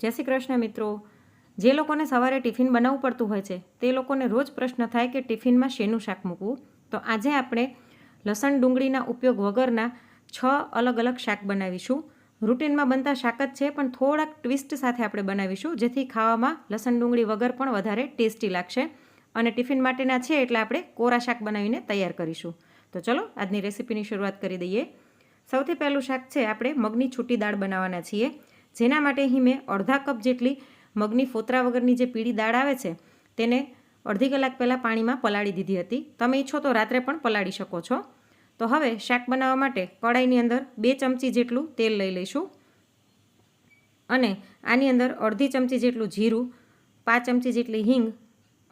જય શ્રી કૃષ્ણ મિત્રો. જે લોકોને સવારે ટિફિન બનાવવું પડતું હોય છે, તે લોકોને રોજ પ્રશ્ન થાય કે ટિફિનમાં શેનું શાક મૂકવું? તો આજે આપણે લસણ ડુંગળીના ઉપયોગ વગરના છ અલગ અલગ શાક બનાવીશું. રૂટિનમાં બનતા શાક જ છે, પણ થોડાક ટ્વિસ્ટ સાથે આપણે બનાવીશું, જેથી ખાવામાં લસણ ડુંગળી વગર પણ વધારે ટેસ્ટી લાગશે. અને ટિફિન માટેના છે એટલે આપણે કોરા શાક બનાવીને તૈયાર કરીશું. તો ચલો, આજની રેસીપીની શરૂઆત કરી દઈએ. સૌથી પહેલું શાક છે, આપણે મગની છૂટી દાળ બનાવવાના છીએ. જેના માટે અહીં મેં અડધા કપ જેટલી મગની ફોતરા વગરની જે પીળી દાળ આવે છે, તેને અડધી કલાક પહેલાં પાણીમાં પલાળી દીધી હતી. તમે ઈચ્છો તો રાત્રે પણ પલાળી શકો છો. તો હવે શાક બનાવવા માટે કડાઈની અંદર બે ચમચી જેટલું તેલ લઈ લઈશું. અને આની અંદર અડધી ચમચી જેટલું જીરું, પાંચ ચમચી જેટલી હિંગ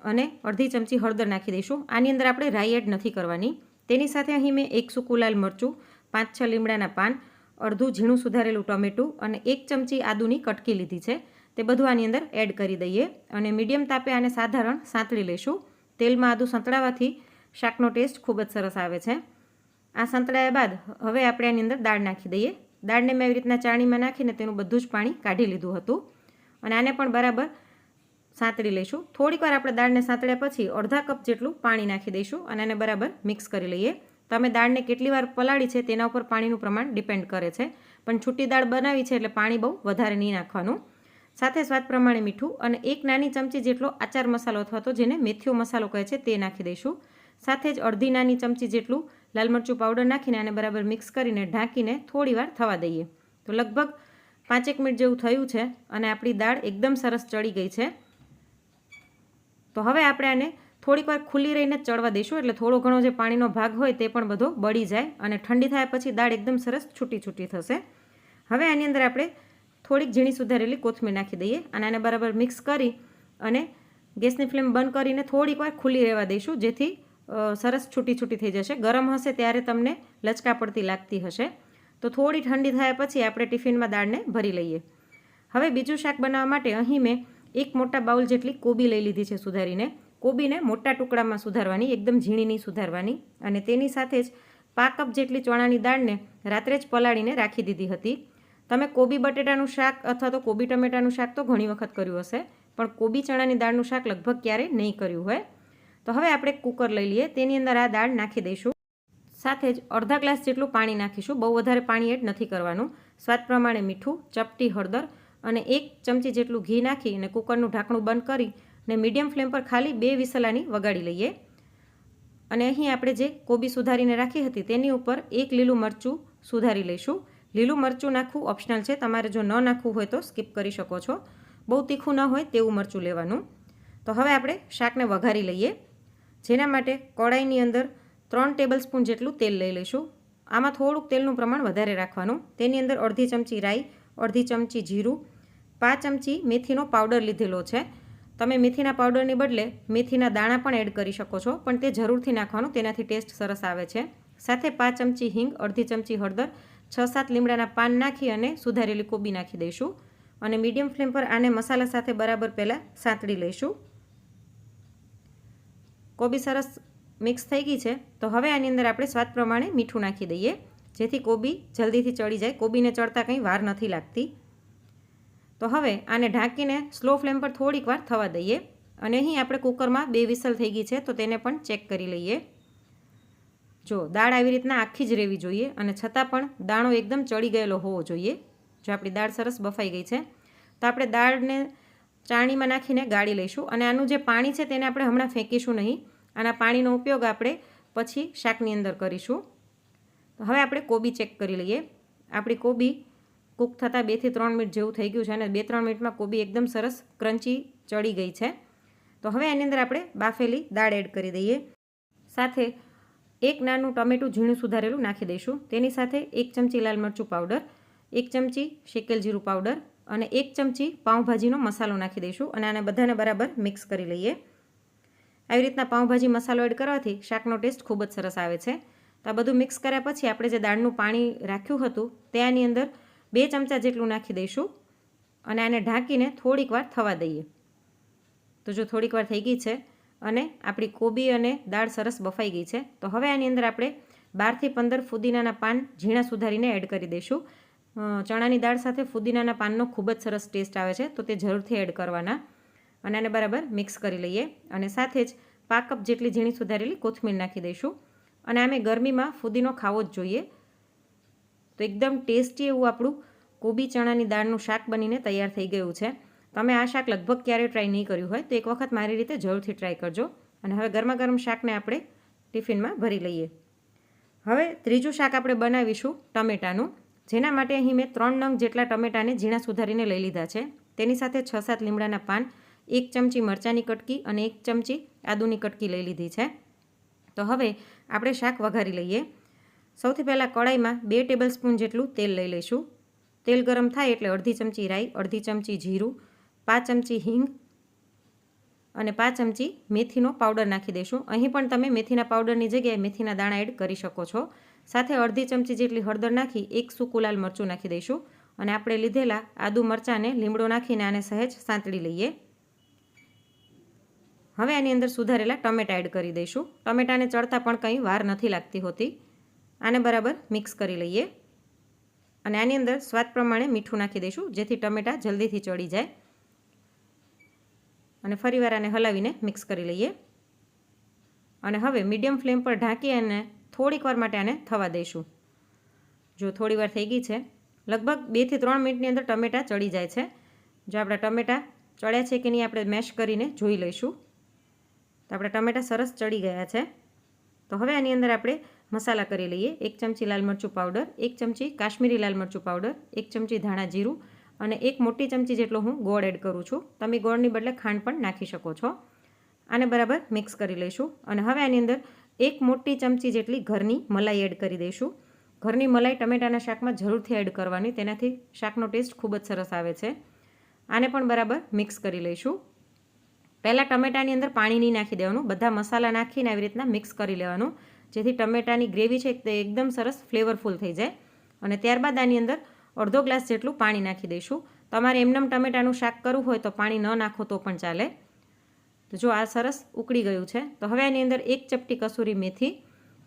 અને અડધી ચમચી હળદર નાખી દઈશું. આની અંદર આપણે રાઈ એડ નથી કરવાની. તેની સાથે અહીં મેં એક સૂકું લાલ મરચું, પાંચ છ લીમડાના પાન અડધું ઝીણું સુધારેલું ટમેટું અને એક ચમચી આદુની કટકી લીધી છે. તે બધું આની અંદર એડ કરી દઈએ અને મીડિયમ તાપે આને સાધારણ સાંતળી લઈશું તેલમાં આદું સંતળાવાથી શાકનો ટેસ્ટ ખૂબ જ સરસ આવે છે. આ સંતળાયા બાદ હવે આપણે આની અંદર દાળ નાખી દઈએ. દાળને મેં એવી રીતના ચાણીમાં નાખીને તેનું બધું જ પાણી કાઢી લીધું હતું. અને આને પણ બરાબર સાંતળી લઈશું થોડીક વાર આપણે દાળને સાંતળ્યા પછી અડધા કપ જેટલું પાણી નાખી દઈશું અને આને બરાબર મિક્સ કરી લઈએ. તમે દાળને કેટલી વાર પલાળી છે તેના ઉપર પાણીનું પ્રમાણ ડિપેન્ડ કરે છે. પણ છૂટી દાળ બનાવી છે એટલે પાણી બહુ વધારે નહીં નાખવાનું. સાથે સ્વાદ પ્રમાણે મીઠું અને એક નાની ચમચી જેટલો આચાર મસાલો અથવા તો જેને મેથીઓ મસાલો કહે છે તે નાખી દઈશું. સાથે જ અડધી નાની ચમચી જેટલું લાલ મરચું પાવડર નાખીને આને બરાબર મિક્સ કરીને ઢાંકીને થોડીવાર થવા દઈએ. તો લગભગ પાંચેક મિનિટ જેવું થયું છે અને આપણી દાળ એકદમ સરસ ચડી ગઈ છે. તો હવે આપણે આને થોડીક વાર ખુલ્લી રહીને ચડવા દઈશું એટલે થોડો ઘણો જે પાણીનો ભાગ હોય તે પણ બધો બળી જાય અને ઠંડી થયા પછી દાળ એકદમ સરસ છૂટી છૂટી થશે. હવે આની અંદર આપણે થોડીક ઝીણી સુધારેલી કોથમીર નાખી દઈએ અને આને બરાબર મિક્સ કરી અને ગેસની ફ્લેમ બંધ કરીને થોડીક વાર ખુલ્લી રહેવા દઈશું જેથી સરસ છૂટી છૂટી થઈ જશે. ગરમ હશે ત્યારે તમને લચકા પડતી લાગતી હશે. તો થોડી ઠંડી થયા પછી આપણે ટિફિનમાં દાળને ભરી લઈએ. હવે બીજું શાક બનાવવા માટે અહીં મેં એક મોટા બાઉલ જેટલી કોબી લઈ લીધી છે સુધારીને. કોબીને મોટા ટુકડામાં સુધારવાની, એકદમ ઝીણી નહીં સુધારવાની અને તેની સાથે જ પા કપ જેટલી ચણાની દાળને રાત્રે જ પલાળીને રાખી દીધી હતી. તમે કોબી બટેટાનું શાક અથવા તો કોબી ટમેટાનું શાક તો ઘણી વખત કર્યું હશે, પણ કોબી ચણાની દાળનું શાક લગભગ ક્યારેય નહીં કર્યું હોય. તો હવે આપણે કુકર લઈ લઈએ. તેની અંદર આ દાળ નાખી દઈશું. સાથે જ અડધા ગ્લાસ જેટલું પાણી નાખીશું. બહુ વધારે પાણી એડ નથી કરવાનું. સ્વાદ પ્રમાણે મીઠું, ચપટી હળદર અને એક ચમચી જેટલું ઘી નાખી અને કુકરનું ઢાંકણું બંધ કરી ને મીડિયમ ફ્લેમ પર ખાલી બે વિસલાની વગાડી લઈએ. અને અહીં આપણે જે કોબી સુધારીને રાખી હતી તેની ઉપર એક લીલું મરચું સુધારી લઈશું. લીલું મરચું નાખવું ઓપ્શનલ છે. તમારે જો ન નાખવું હોય તો સ્કીપ કરી શકો છો. બહુ તીખું ન હોય તેવું મરચું લેવાનું. તો હવે આપણે શાકને વઘારી લઈએ. જેના માટે કડાઈની અંદર ત્રણ ટેબલ સ્પૂન જેટલું તેલ લઈ લઈશું. આમાં થોડુંક તેલનું પ્રમાણ વધારે રાખવાનું. તેની અંદર અડધી ચમચી રાઈ, અડધી ચમચી જીરું, પાંચ ચમચી મેથીનો પાવડર લીધેલો છે. તમે મેથીના પાવડરની બદલે મેથીના દાણા પણ એડ કરી શકો છો, પણ તે જરૂરથી નાખવાનું, તેનાથી ટેસ્ટ સરસ આવે છે. સાથે પાંચ ચમચી હિંગ, અડધી ચમચી હળદર, છ સાત લીમડાના પાન નાખી અને સુધારેલી કોબી નાખી દઈશું. અને મીડિયમ ફ્લેમ પર આને મસાલા સાથે બરાબર પહેલાં સાંતળી લઈશું. કોબી સરસ મિક્સ થઈ ગઈ છે, તો હવે આની અંદર આપણે સ્વાદ પ્રમાણે મીઠું નાખી દઈએ. જેથી કોબી જલ્દીથી ચડી જાય. કોબીને ચડતા કંઈ વાર નથી લાગતી. તો હવે આને ઢાંકીને સ્લો ફ્લેમ પર થોડીક વાર થવા દઈએ. અને અહીં આપણે કુકરમાં બે વિસલ થઈ ગઈ છે, તો તેને પણ ચેક કરી લઈએ. જો દાળ આવી રીતના આખી જ રહેવી જોઈએ અને છતાં પણ દાણો એકદમ ચડી ગયેલો હોવો જોઈએ. જો આપણી દાળ સરસ બફાઈ ગઈ છે, તો આપણે દાળને ચાણીમાં નાખીને ગાળી લઈશું. અને આનું જે પાણી છે તેને આપણે હમણાં ફેંકીશું નહીં. આના પાણીનો ઉપયોગ આપણે પછી શાકની અંદર કરીશું. તો હવે આપણે કોબી ચેક કરી લઈએ. આપણી કોબી કૂક થતાં બેથી ત્રણ મિનિટ જેવું થઈ ગયું છે અને બે ત્રણ મિનિટમાં કોબી એકદમ સરસ ક્રન્ચી ચડી ગઈ છે. તો હવે એની અંદર આપણે બાફેલી દાળ એડ કરી દઈએ. સાથે એક નાનું ટમેટું ઝીણું સુધારેલું નાખી દઈશું. તેની સાથે એક ચમચી લાલ મરચું પાવડર, એક ચમચી શેકેલ જીરું પાવડર અને એક ચમચી પાઉંભાજીનો મસાલો નાખી દઈશું અને આને બધાને બરાબર મિક્સ કરી લઈએ. આવી રીતના પાઉંભાજી મસાલો એડ કરવાથી શાકનો ટેસ્ટ ખૂબ જ સરસ આવે છે. તો આ બધું મિક્સ કર્યા પછી આપણે જે દાળનું પાણી રાખ્યું હતું તે આની અંદર બે ચમચા જેટલું નાખી દઈશું અને આને ઢાંકીને થોડીક વાર થવા દઈએ. તો જો થોડીક વાર થઈ ગઈ છે અને આપણી કોબી અને દાળ સરસ બફાઈ ગઈ છે, તો હવે આની અંદર આપણે બારથી પંદર ફુદીનાના પાન ઝીણા સુધારીને એડ કરી દઈશું. ચણાની દાળ સાથે ફુદીનાના પાનનો ખૂબ જ સરસ ટેસ્ટ આવે છે, તો તે જરૂરથી એડ કરવાના. અને આને બરાબર મિક્સ કરી લઈએ અને સાથે જ પાક કપ જેટલી ઝીણી સુધારેલી કોથમીર નાખી દઈશું. અને આમે ગરમીમાં ફુદીનો ખાવો જ જોઈએ. તો એકદમ ટેસ્ટી એવું આપણું કોબી ચણાની દાળનું શાક બનીને તૈયાર થઈ ગયું છે. તમે આ શાક લગભગ ક્યારેય ટ્રાય નહીં કર્યું હોય તો એક વખત મારી રીતે જરૂરથી ટ્રાય કરજો. અને હવે ગરમા ગરમ શાકને આપણે ટિફિનમાં ભરી લઈએ. હવે ત્રીજું શાક આપણે બનાવીશું ટમેટાનું. જેના માટે અહીં મેં ત્રણ નંગ જેટલા ટમેટાને ઝીણા સુધારીને લઈ લીધા છે. તેની સાથે છ સાત લીમડાના પાન, એક ચમચી મરચાંની કટકી અને એક ચમચી આદુની કટકી લઈ લીધી છે. તો હવે આપણે શાક વઘારી લઈએ. સૌથી પહેલાં કડાઈમાં બે ટેબલ સ્પૂન જેટલું તેલ લઈ લઈશું. તેલ ગરમ થાય એટલે અડધી ચમચી રાઈ, અડધી ચમચી જીરું, પાંચ ચમચી હિંગ અને પાંચ ચમચી મેથીનો પાવડર નાખી દઈશું. અહીં પણ તમે મેથીના પાવડરની જગ્યાએ મેથીના દાણા એડ કરી શકો છો. સાથે અડધી ચમચી જેટલી હળદર નાખી, એક સૂકું લાલ મરચું નાખી દઈશું અને આપણે લીધેલા આદુ મરચાંને લીમડો નાખીને આને સહેજ સાંતળી લઈએ. હવે આની અંદર સુધારેલા ટમેટા એડ કરી દઈશું. ટમેટાને ચડતા પણ કંઈ વાર નથી લાગતી હોતી. આને બરાબર મિક્સ કરી લઈએ. અને આની અંદર સ્વાદ પ્રમાણે મીઠું નાખી દઈશું, જેથી ટમેટા જલ્દીથી ચડી જાય. અને ફરીવાર આને હલાવીને મિક્સ કરી લઈએ. અને હવે મીડિયમ ફ્લેમ પર ઢાંકી અને થોડીક વાર માટે આને થવા દઈશું. જો થોડી વાર થઈ ગઈ છે, લગભગ બેથી ત્રણ મિનિટની અંદર ટમેટાં ચડી જાય છે. જો આપણા ટમેટાં ચડ્યા છે કે નહીં આપણે મેશ કરીને જોઈ લઈશું. તો આપણા ટમેટાં સરસ ચડી ગયા છે. તો હવે આની અંદર આપણે મસાલા કરી લઈએ. એક ચમચી લાલ મરચું પાવડર એક ચમચી કાશ્મીરી લાલ મરચું પાવડર એક ચમચી ધાણા જીરું અને એક મોટી ચમચી જેટલો હું ગોળ એડ કરું છું. તમે ગોળની બદલે ખાંડ પણ નાખી શકો છો. આને બરાબર મિક્સ કરી લઈશું. અને હવે આની અંદર એક મોટી ચમચી જેટલી ઘરની મલાઈ એડ કરી દઈશું. ઘરની મલાઈ ટમેટાના શાકમાં જરૂરથી એડ કરવાની. તેનાથી શાકનો ટેસ્ટ ખૂબ જ સરસ આવે છે. આને પણ બરાબર મિક્સ કરી લઈશું. પહેલાં ટમેટાની અંદર પાણી નહીં નાખી દેવાનું. બધા મસાલા નાખીને આવી રીતના મિક્સ કરી લેવાનું. જેથી ટમેટાની ગ્રેવી છે તે એકદમ સરસ ફ્લેવરફુલ થઈ જાય. અને ત્યારબાદ આની અંદર અડધો ગ્લાસ જેટલું પાણી નાખી દઈશું. તમારે એમનેમ ટમેટાનું શાક કરવું હોય તો પાણી ન નાખો તો પણ ચાલે. તો જો આ સરસ ઉકળી ગયું છે, તો હવે આની અંદર એક ચપટી કસૂરી મેથી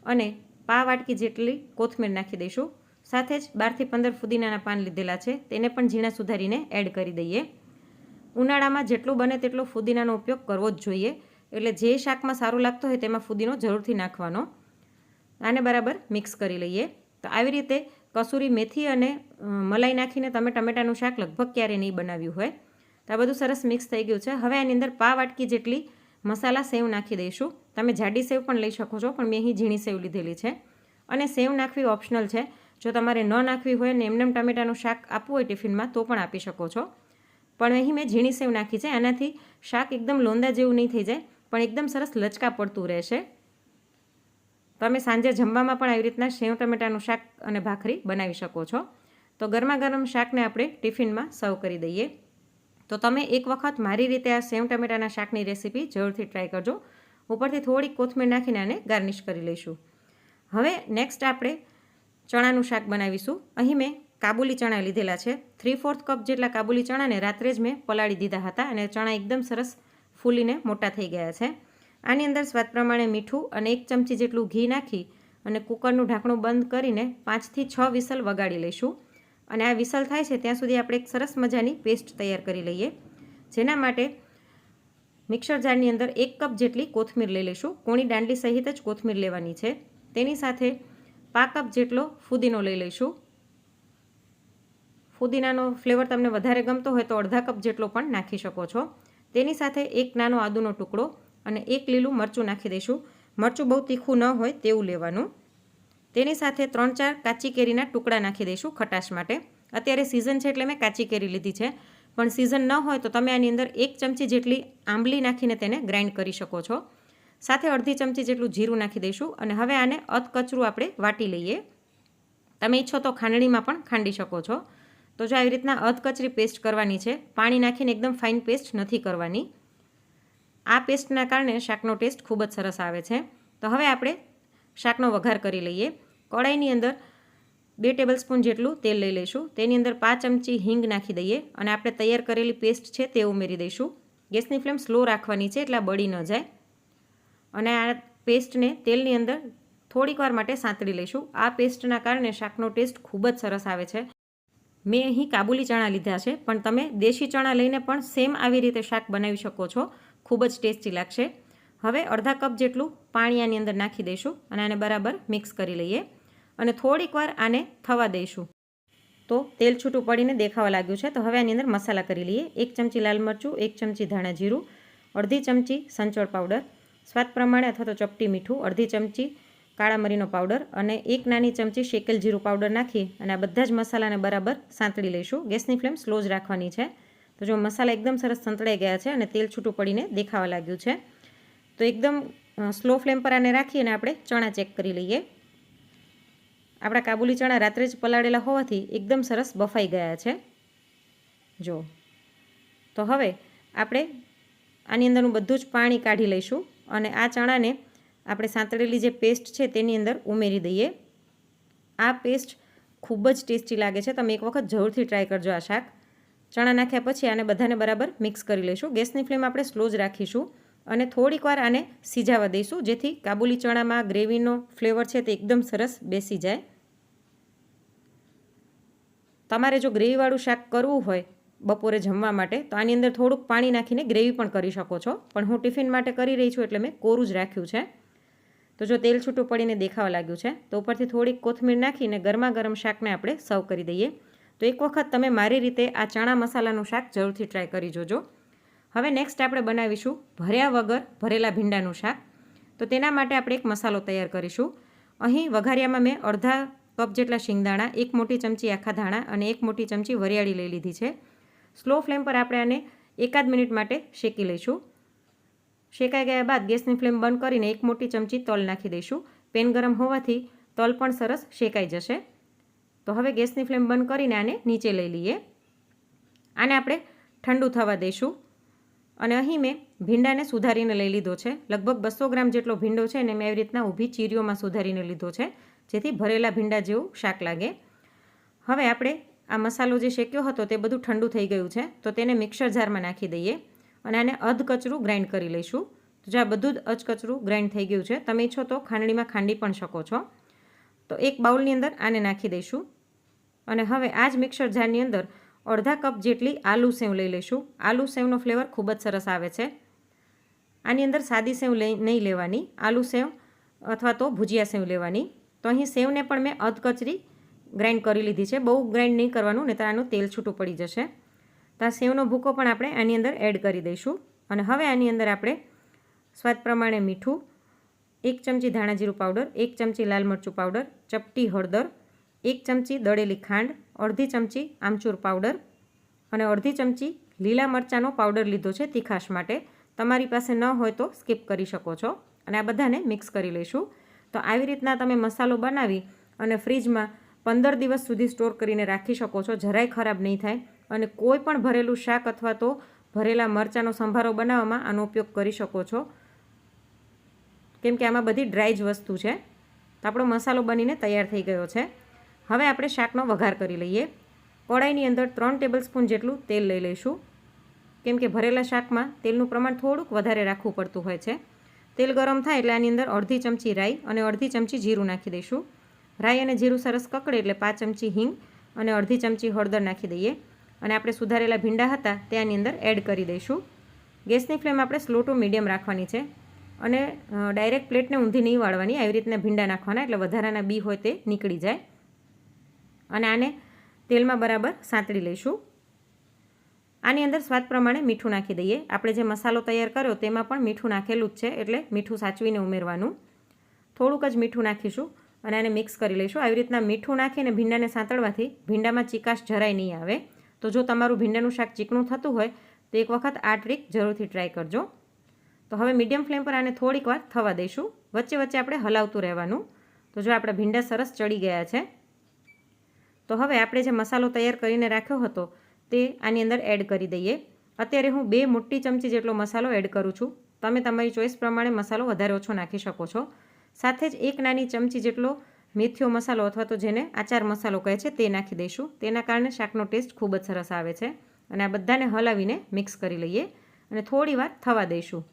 અને પા વાટકી જેટલી કોથમીર નાખી દઈશું. સાથે જ બારથી પંદર ફુદીનાના પાન લીધેલા છે, તેને પણ ઝીણા સુધારીને એડ કરી દઈએ. ઉનાળામાં જેટલું બને તેટલો ફુદીનાનો ઉપયોગ કરવો જ જોઈએ. એટલે જે શાકમાં સારું લાગતો હોય તેમાં ફુદીનો જરૂરથી નાખવાનો. આને બરાબર મિક્સ કરી લઈએ. તો આવી રીતે કસૂરી મેથી અને મલાઈ નાખીને તમે ટમેટાનું શાક લગભગ ક્યારે નહીં બનાવ્યું હોય. તો આ બધું સરસ મિક્સ થઈ ગયું છે. હવે આની અંદર પા વાટકી જેટલી મસાલા સેવ નાખી દઈશું. તમે જાડી સેવ પણ લઈ શકો છો, પણ મેં અહીં ઝીણી સેવ લીધેલી છે. અને સેવ નાખવી ઓપ્શનલ છે. જો તમારે ન નાખવી હોય ને એમનેમ ટમેટાનું શાક આપવું હોય ટિફિનમાં, તો પણ આપી શકો છો. પણ અહીં મેં ઝીણી સેવ નાખી છે. આનાથી શાક એકદમ લોંદા જેવું નહીં થઈ જાય, પણ એકદમ સરસ લચકા પડતું રહેશે. તમે સાંજે જમવામાં પણ આવી રીતના સેવ, ટમેટાનું શાક અને ભાખરી બનાવી શકો છો. તો ગરમા ગરમ શાકને આપણે ટિફિનમાં સર્વ કરી દઈએ. તો તમે એક વખત મારી રીતે આ સેવ, ટમેટાના શાકની રેસીપી જરૂરથી ટ્રાય કરજો. ઉપરથી થોડીક કોથમીર નાખીને આને ગાર્નિશ કરી લઈશું. હવે નેક્સ્ટ આપણે ચણાનું શાક બનાવીશું. અહીં મેં કાબુલી ચણા લીધેલા છે. થ્રી ફોર્થ કપ જેટલા કાબુલી ચણાને રાત્રે જ મેં પલાળી દીધા હતા અને ચણા એકદમ સરસ ફૂલીને મોટા થઈ ગયા છે. આની અંદર સ્વાદ પ્રમાણે મીઠું અને એક ચમચી જેટલું ઘી નાખી અને કુકરનું ઢાંકણું બંધ કરીને પાંચથી છ વિસલ વગાડી લઈશું. અને આ વિસલ થાય છે ત્યાં સુધી આપણે એક સરસ મજાની પેસ્ટ તૈયાર કરી લઈએ. જેના માટે મિક્સર જારની અંદર એક કપ જેટલી કોથમીર લઈ લઈશું. કોણી દાંડલી સહિત જ કોથમીર લેવાની છે. તેની સાથે પા કપ જેટલો ફુદીનો લઈ લઈશું. ફુદીનાનો ફ્લેવર તમને વધારે ગમતો હોય તો અડધા કપ જેટલો પણ નાખી શકો છો. તેની સાથે એક નાનો આદુનો ટુકડો અને એક લીલું મરચું નાખી દઈશું. મરચું બહુ તીખું ન હોય તેવું લેવાનું. તેની સાથે ત્રણ ચાર કાચી કેરીના ટુકડા નાખી દઈશું ખટાશ માટે. અત્યારે સિઝન છે એટલે મેં કાચી કેરી લીધી છે. પણ સિઝન ન હોય તો તમે આની અંદર એક ચમચી જેટલી આંબલી નાખીને તેને ગ્રાઇન્ડ કરી શકો છો. સાથે અડધી ચમચી જેટલું જીરું નાખી દઈશું અને હવે આને અધકચરું આપણે વાટી લઈએ. તમે ઈચ્છો તો ખાંડણીમાં પણ ખાંડી શકો છો. તો જો આવી રીતના અધકચરી પેસ્ટ કરવાની છે, પાણી નાખીને એકદમ ફાઇન પેસ્ટ નથી કરવાની. આ પેસ્ટના કારણે શાકનો ટેસ્ટ ખૂબ જ સરસ આવે છે. તો હવે આપણે શાકનો વઘાર કરી લઈએ. કડાઈની અંદર બે ટેબલ સ્પૂન જેટલું તેલ લઈ લઈશું. તેની અંદર પાંચ ચમચી હિંગ નાખી દઈએ અને આપણે તૈયાર કરેલી પેસ્ટ છે તે ઉમેરી દઈશું. ગેસની ફ્લેમ સ્લો રાખવાની છે એટલે બળી ન જાય. અને આ પેસ્ટને તેલની અંદર થોડીક વાર માટે સાંતળી લઈશું. આ પેસ્ટના કારણે શાકનો ટેસ્ટ ખૂબ જ સરસ આવે છે. મેં અહીં કાબુલી ચણા લીધા છે, પણ તમે દેશી ચણા લઈને પણ સેમ આવી રીતે શાક બનાવી શકો છો. ખૂબ જ ટેસ્ટી લાગશે. હવે અડધા કપ જેટલું પાણી આની અંદર નાખી દઈશું અને આને બરાબર મિક્સ કરી લઈએ અને થોડીક વાર આને થવા દઈશું. તો તેલ છૂટું પડીને દેખાવા લાગ્યું છે. તો હવે આની અંદર મસાલા કરી લઈએ. એક ચમચી લાલ મરચું, એક ચમચી ધાણા જીરું, અડધી ચમચી સંચોળ પાવડર, સ્વાદ પ્રમાણે અથવા તો ચપટી મીઠું, અડધી ચમચી કાળા મરીનો પાવડર અને એક નાની ચમચી શેકેલ જીરું પાવડર નાખી અને આ બધા જ મસાલાને બરાબર સાંતળી લઈશું. ગેસની ફ્લેમ સ્લો જ રાખવાની છે. તો જો મસાલા એકદમ સરસ સંતળાઈ ગયા છે અને તેલ છૂટું પડીને દેખાવા લાગ્યું છે. તો એકદમ સ્લો ફ્લેમ પર આને રાખી અને આપણે ચણા ચેક કરી લઈએ. આપણા કાબુલી ચણા રાત્રે જ પલાળેલા હોવાથી એકદમ સરસ બફાઈ ગયા છે. જો, તો હવે આપણે આની અંદરનું બધું જ પાણી કાઢી લઈશું અને આ ચણાને આપણે સાંતળેલી જે પેસ્ટ છે તેની અંદર ઉમેરી દઈએ. આ પેસ્ટ ખૂબ જ ટેસ્ટી લાગે છે. તમે એક વખત જરૂરથી ટ્રાય કરજો આ શાક. ચણા નાખ્યા પછી આને બધાને બરાબર મિક્સ કરી લઈશું. ગેસની ફ્લેમ આપણે સ્લો જ રાખીશું અને થોડીક વાર આને સિજાવા દઈશું, જેથી કાબુલી ચણામાં ગ્રેવીનો ફ્લેવર છે તે એકદમ સરસ બેસી જાય. તમારે જો ગ્રેવીવાળું શાક કરવું હોય બપોરે જમવા માટે, તો આની અંદર થોડુંક પાણી નાખીને ગ્રેવી પણ કરી શકો છો. પણ હું ટિફિન માટે કરી રહી છું એટલે મેં કોરું જ રાખ્યું છે. તો જો તેલ છૂટું પડીને દેખાવા લાગ્યું છે, તો ઉપરથી થોડીક કોથમીર નાખીને ગરમા ગરમ શાકને આપણે સર્વ કરી દઈએ. તો એક વખત તમે મારી રીતે આ ચણા મસાલાનું શાક જરૂરથી ટ્રાય કરી જોજો. હવે નેક્સ્ટ આપણે બનાવીશું ભર્યા વગર ભરેલા ભીંડાનું શાક. તો તેના માટે આપણે એક મસાલો તૈયાર કરીશું. અહીં વઘારિયામાં મેં અડધા કપ જેટલા શિંગદાણા, એક મોટી ચમચી આખા ધાણા અને એક મોટી ચમચી વરિયાળી લઈ લીધી છે. સ્લો ફ્લેમ પર આપણે આને એકાદ મિનિટ માટે શેકી લઈશું. શેકાઈ ગયા બાદ ગેસની ફ્લેમ બંધ કરીને એક મોટી ચમચી તલ નાખી દઈશું. પેન ગરમ હોવાથી તલ પણ સરસ શેકાઈ જશે. તો હવે ગેસની ફ્લેમ બંધ કરીને આને નીચે લઈ લઈએ. આને આપણે ઠંડુ થવા દઈશું અને અહીં મેં ભીંડાને સુધારીને લઈ લીધો છે. લગભગ બસો ગ્રામ જેટલો ભીંડો છે અને મેં એવી રીતના ઊભી ચીરીઓમાં સુધારીને લીધો છે, જેથી ભરેલા ભીંડા જેવું શાક લાગે. હવે આપણે આ મસાલો જે શેક્યો હતો તે બધું ઠંડુ થઈ ગયું છે, તો તેને મિક્સર જારમાં નાખી દઈએ અને આને અધકચરું ગ્રાઇન્ડ કરી લઈશું. તો જે આ બધું જ અચકચરું ગ્રાઇન્ડ થઈ ગયું છે, તમે ઈચ્છો તો ખાંડણીમાં ખાંડી પણ શકો છો. તો એક બાઉલની અંદર આને નાખી દઈશું. અને હવે આ જ મિક્સર જારની અંદર અડધા કપ જેટલી આલુ સેવ લઈ લઈશું. આલુ સેવનો ફ્લેવર ખૂબ જ સરસ આવે છે. આની અંદર સાદી સેવ લઈ નહીં લેવાની. આલુ સેવ અથવા તો ભુજિયા સેવ લેવાની. તો અહીં સેવને પણ મેં અધકચરી ગ્રાઇન્ડ કરી લીધી છે. બહુ ગ્રાઇન્ડ નહીં કરવાનું નહીં આનું તેલ છૂટું પડી જશે. તો આ સેવનો ભૂકો પણ આપણે આની અંદર એડ કરી દઈશું. અને હવે આની અંદર આપણે સ્વાદ પ્રમાણે મીઠું એક ચમચી ધાણા જીરું પાવડર, એક ચમચી લાલ મરચું પાવડર, ચપટી હળદર, એક ચમચી દળેલી ખાંડ, અડધી ચમચી આમચૂર પાવડર અને અડધી ચમચી લીલા મરચાંનો પાવડર લીધો છે તીખાશ માટે. તમારી પાસે ન હોય તો સ્કીપ કરી શકો છો અને આ બધાને મિક્સ કરી લઈશું. તો આવી રીતના તમે મસાલો બનાવી અને ફ્રીજમાં પંદર દિવસ સુધી સ્ટોર કરીને રાખી શકો છો, જરાય ખરાબ નહીં થાય. અને કોઈ પણ ભરેલું શાક અથવા તો ભરેલા મરચાંનો સંભારો બનાવવામાં આનો ઉપયોગ કરી શકો છો. કેમ કે આમાં બધી ડ્રાય જ વસ્તુ છે. તો આપણો મસાલો બનીને તૈયાર થઈ ગયો છે. હવે આપણે શાકનો વઘાર કરી લઈએ. કડાઈની અંદર ત્રણ ટેબલ સ્પૂન જેટલું તેલ લઈ લઈશું. કેમ કે ભરેલા શાકમાં તેલનું પ્રમાણ થોડુંક વધારે રાખવું પડતું હોય છે. તેલ ગરમ થાય એટલે આની અંદર અડધી ચમચી રાઈ અને અડધી ચમચી જીરું નાખી દઈશું. રાઈ અને જીરું સરસ કકડે એટલે પાંચ ચમચી હિંગ અને અડધી ચમચી હળદર નાખી દઈએ. અને આપણે સુધારેલા ભીંડા હતા તે આની અંદર એડ કરી દઈશું. ગેસની ફ્લેમ આપણે સ્લો ટુ મીડિયમ રાખવાની છે. અને ડાયરેક્ટ પ્લેટને ઊંધી નહીં વાળવાની, આવી રીતના ભીંડા નાખવાના, એટલે વધારાના બી હોય તે નીકળી જાય. અને આને તેલમાં બરાબર સાંતળી લઈશું. આની અંદર સ્વાદ પ્રમાણે મીઠું નાખી દઈએ. આપણે જે મસાલો તૈયાર કર્યો તેમાં પણ મીઠું નાખેલું જ છે, એટલે મીઠું સાચવીને ઉમેરવાનું. થોડુંક જ મીઠું નાખીશું અને આને મિક્સ કરી લઈશું. આવી રીતના મીઠું નાખીને ભીંડાને સાંતળવાથી ભીંડામાં ચીકાશ જરાય નહીં આવે. તો જો તમારું ભીંડાનું શાક ચીકણું થતું હોય, તો એક વખત આ ટ્રીક જરૂરથી ટ્રાય કરજો. તો હવે મીડિયમ ફ્લેમ પર આને થોડીક વાર થવા દઈશું. વચ્ચે વચ્ચે આપણે હલાવતું રહેવાનું. તો જો આપણા ભીંડા સરસ ચડી ગયા છે. તો હવે આપણે જે મસાલો તૈયાર કરીને રાખ્યો હતો તે આની અંદર એડ કરી દઈએ. અત્યારે હું બે મોટી ચમચી જેટલો મસાલો એડ કરું છું. તમે તમારી ચોઈસ પ્રમાણે મસાલો વધારે ઓછો નાખી શકો છો. સાથે જ એક નાની ચમચી જેટલો મેથીઓ મસાલો અથવા તો જેને આચાર મસાલો કહે છે તે નાખી દઈશું. તેના કારણે શાકનો ટેસ્ટ ખૂબ જ સરસ આવે છે. અને આ બધાને હલાવીને મિક્સ કરી લઈએ અને થોડી વાર થવા દઈશું.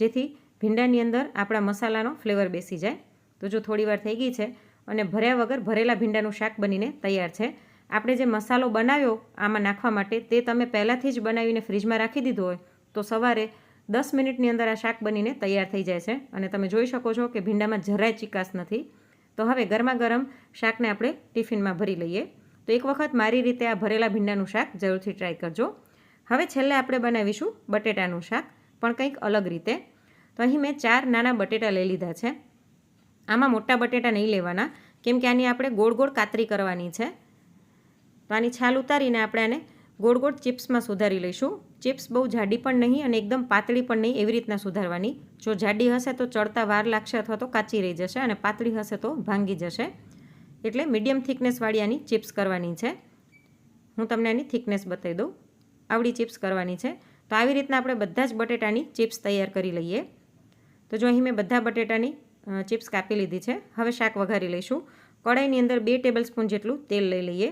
જેથી ભીંડાની અંદર આપણા મસાલાનો ફ્લેવર બેસી જાય. તો જો થોડી વાર થઈ ગઈ છે અને ભર્યા વગર ભરેલા ભીંડાનું શાક બનીને તૈયાર છે, આપણે જે મસાલો બનાવ્યો આમાં નાખવા માટે તે તમે પહેલાંથી જ બનાવીને ફ્રીજમાં રાખી દીધો હોય, તો સવારે દસ મિનિટની અંદર આ શાક બનીને તૈયાર થઈ જાય છે. અને તમે જોઈ શકો છો કે ભીંડામાં જરાય ચિકાસ નથી. તો હવે ગરમા ગરમ શાકને આપણે ટિફિનમાં ભરી લઈએ. તો એક વખત મારી રીતે આ ભરેલા ભીંડાનું શાક જરૂરથી ટ્રાય કરજો. હવે છેલ્લે આપણે બનાવીશું બટેટાનું શાક. પણ કંઈક અલગ રીતે. તો અહીં મેં ચાર નાના બટેટા લઈ લીધા છે. આમાં મોટા બટેટા નહીં લેવાના, કેમ કે આની આપણે ગોળ ગોળ કાતરી કરવાની છે. તો આની છાલ ઉતારીને આપણે આને ગોળ ગોળ ચિપ્સમાં સુધારી લઈશું. ચિપ્સ બહુ જાડી પણ નહીં અને એકદમ પાતળી પણ નહીં એવી રીતના સુધારવાની. જો જાડી હશે તો ચડતા વાર લાગશે અથવા તો કાચી રહી જશે અને પાતળી હશે તો ભાંગી જશે. એટલે મીડિયમ થિકનેસવાળી આની ચિપ્સ કરવાની છે. હું તમને આની થિકનેસ બતાવી દઉં. આવડી ચિપ્સ કરવાની છે. તો આવી રીતના આપણે બધા જ બટેટાની ચિપ્સ તૈયાર કરી લઈએ. તો જો અહીં મેં બધા બટેટાની ચિપ્સ કાપી લીધી છે. હવે શાક વઘારી લઈશું. કડાઈની અંદર બે ટેબલ સ્પૂન જેટલું તેલ લઈ લઈએ.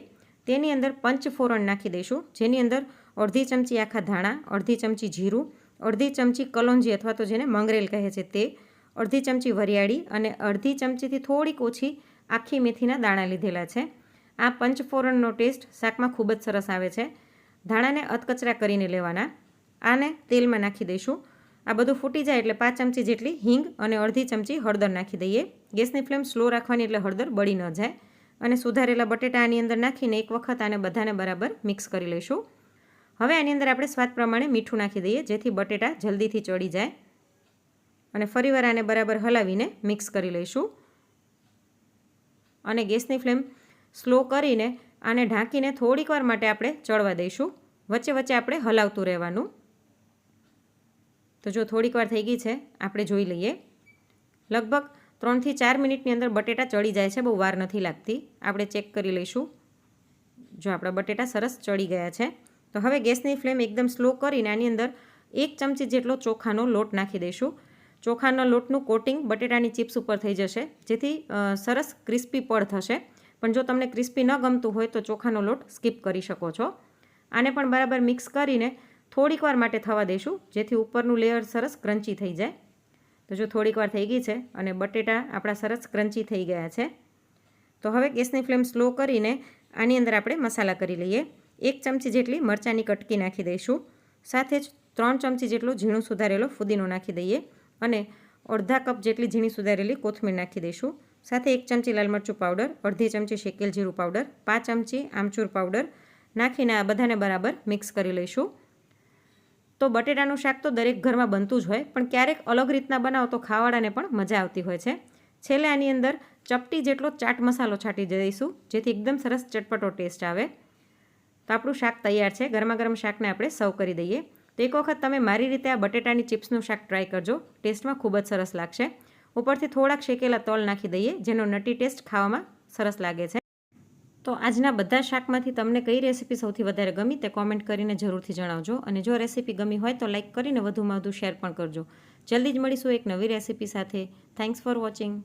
તેની અંદર પંચ ફોરણ નાખી દઈશું. જેની અંદર અડધી ચમચી આખા ધાણા, અડધી ચમચી જીરું, અડધી ચમચી કલોંજી અથવા તો જેને મંગરેલ કહે છે તે, અડધી ચમચી વરિયાળી અને અડધી ચમચીથી થોડીક ઓછી આખી મેથીના દાણા લીધેલા છે. આ પંચફોરણનો ટેસ્ટ શાકમાં ખૂબ જ સરસ આવે છે. ધાણાને અધકચરા કરીને લેવાના. આને તેલમાં નાખી દઈશું. આ બધું ફૂટી જાય એટલે પાંચ ચમચી જેટલી હિંગ અને અડધી ચમચી હળદર નાખી દઈએ. ગેસની ફ્લેમ સ્લો રાખવાની એટલે હળદર બળી ન જાય. અને સુધારેલા બટેટા આની અંદર નાખીને એક વખત આને બધાને બરાબર મિક્સ કરી લઈશું. હવે આની અંદર આપણે સ્વાદ પ્રમાણે મીઠું નાખી દઈએ, જેથી બટેટા જલ્દીથી ચડી જાય. અને ફરીવાર આને બરાબર હલાવીને મિક્સ કરી લઈશું. અને ગેસની ફ્લેમ સ્લો કરીને આને ઢાંકીને થોડીક વાર માટે આપણે ચડવા દઈશું. વચ્ચે વચ્ચે આપણે હલાવતું રહેવાનું. તો જો થોડીક વાર થઈ ગઈ છે, આપણે જોઈ લઈએ. લગભગ ત્રણથી ચાર મિનિટની અંદર બટેટા ચડી જાય છે, બહુ વાર નથી લાગતી. આપણે ચેક કરી લઈશું. જો આપણા બટેટા સરસ ચડી ગયા છે, તો હવે ગેસની ફ્લેમ એકદમ સ્લો કરીને આની અંદર એક ચમચી જેટલો ચોખાનો લોટ નાખી દઈશું. ચોખાના લોટનું કોટિંગ બટેટાની ચિપ્સ ઉપર થઈ જશે, જેથી સરસ ક્રિસ્પી પડ થશે. પણ જો તમને ક્રિસ્પી ન ગમતું હોય તો ચોખાનો લોટ સ્કીપ કરી શકો છો. આને પણ બરાબર મિક્સ કરીને થોડીક વાર માટે થવા દઈશું જેથી ઉપરનું લેયર સરસ ક્રન્ચી થઈ જાય. તો જો થોડીક વાર થઈ ગઈ છે અને બટેટા આપણા સરસ ક્રન્ચી થઈ ગયા છે, તો હવે ગેસની ફ્લેમ સ્લો કરીને આની અંદર આપણે મસાલા કરી લઈએ. એક ચમચી જેટલી મરચાંની કટકી નાખી દઈશું. સાથે જ ત્રણ ચમચી જેટલો ઝીણું સુધારેલો ફુદીનો નાખી દઈએ અને અડધા કપ જેટલી ઝીણી સુધારેલી કોથમીર નાખી દઈશું. સાથે એક ચમચી લાલ મરચું પાવડર, અડધી ચમચી શેકેલ જીરું પાવડર, પાંચ ચમચી આમચૂર પાવડર નાખીને આ બધાને બરાબર મિક્સ કરી લઈશું. તો બટેટાનું શાક તો દરેક ઘરમાં બનતું જ હોય, પણ ક્યારેક અલગ રીતના બનાવો તો ખાવાડાને પણ મજા આવતી હોય છે. છેલ્લે આની અંદર ચપટી જેટલો ચાટ મસાલો છાંટી દઈશું, જેથી એકદમ સરસ ચટપટો ટેસ્ટ આવે. તો આપણું શાક તૈયાર છે. ગરમા ગરમ શાકને આપણે સર્વ કરી દઈએ. તો એક વખત તમે મારી રીતે આ બટેટાની ચિપ્સનું શાક ટ્રાય કરજો. ટેસ્ટમાં ખૂબ જ સરસ લાગશે. ઉપરથી થોડાક શેકેલા તલ નાખી દઈએ, જેનો નટી ટેસ્ટ ખાવામાં સરસ લાગે છે. તો આજના બધા શાકમાંથી તમને કઈ રેસીપી સૌથી વધારે ગમી તે કોમેન્ટ કરીને જરૂરથી જણાવજો. અને જો રેસીપી ગમી હોય તો લાઇક કરીને વધુમાં વધુ શેર પણ કરજો. જલ્દી જ મળીશું એક નવી રેસીપી સાથે. Thanks for watching